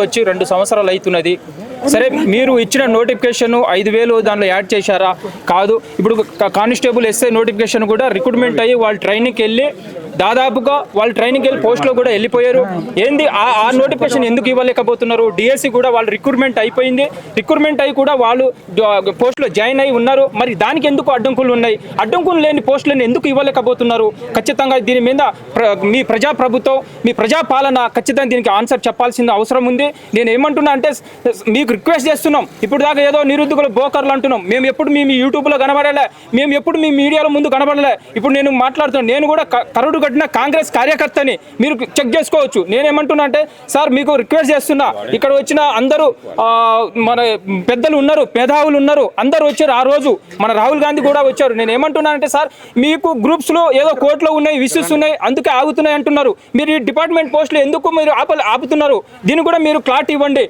వచ్చి రెండు సంవత్సరాలు అవుతున్నది. సరే మీరు ఇచ్చిన నోటిఫికేషన్ ఐదు వేలు దాంట్లో యాడ్ చేశారా? కాదు. ఇప్పుడు కానిస్టేబుల్ ఎస్ఐ నోటిఫికేషన్ కూడా రిక్రూట్మెంట్ అయ్యి వాళ్ళు ట్రైనింగ్కి వెళ్ళి దాదాపుగా వాళ్ళు ట్రైనింగ్ వెళ్ళి పోస్ట్లో కూడా వెళ్ళిపోయారు. ఏంది? ఆ ఆ నోటిఫికేషన్ ఎందుకు ఇవ్వలేకపోతున్నారు? డిఎస్సి కూడా వాళ్ళు రిక్రూట్మెంట్ అయిపోయింది. రిక్రూట్మెంట్ అయి కూడా వాళ్ళు పోస్ట్లో పోస్టులో జాయిన్ అయి ఉన్నారు. మరి దానికి ఎందుకు అడ్డంకులు ఉన్నాయి? అడ్డంకులు లేని పోస్టులను ఎందుకు ఇవ్వలేకపోతున్నారు? ఖచ్చితంగా దీని మీద ప్ర- మీ ప్రజా ప్రభుత్వం మీ ప్రజా పాలన ఖచ్చితంగా దీనికి ఆన్సర్ చెప్పాల్సిన అవసరం ఉంది. నేను ఏమంటున్నా అంటే మీకు రిక్వెస్ట్ చేస్తున్నాం. ఇప్పుడు దాకా ఏదో నిరుద్యోగుల బోకర్లు అంటున్నాం. మేము ఎప్పుడు మీ యూట్యూబ్లో కనబడలే. మేము ఎప్పుడు మీ మీడియాలో ముందు కనబడలే. ఇప్పుడు నేను మాట్లాడుతున్నాను నేను కూడా క- కరుడు పట్టిన కాంగ్రెస్ కార్యకర్తని మీరు చెక్ చేసుకోవచ్చు. నేనేమంటున్నా అంటే సార్ మీకు రిక్వెస్ట్ చేస్తున్నా. ఇక్కడ వచ్చిన అందరూ మన పెద్దలు ఉన్నారు మేధావులు ఉన్నారు అందరూ వచ్చారు ఆ రోజు. మన రాహుల్ గాంధీ కూడా వచ్చారు. నేను ఏమంటున్నానంటే సార్ మీకు గ్రూప్స్లో ఏదో కోర్టులో ఉన్నాయి విషయస్ ఉన్నాయి అందుకే ఆగుతున్నాయి అంటున్నారు. మీరు ఈ డిపార్ట్మెంట్ పోస్టులు ఎందుకు మీరు ఆప ఆపుతున్నారు? దీన్ని కూడా మీరు క్లాట్ ఇవ్వండి.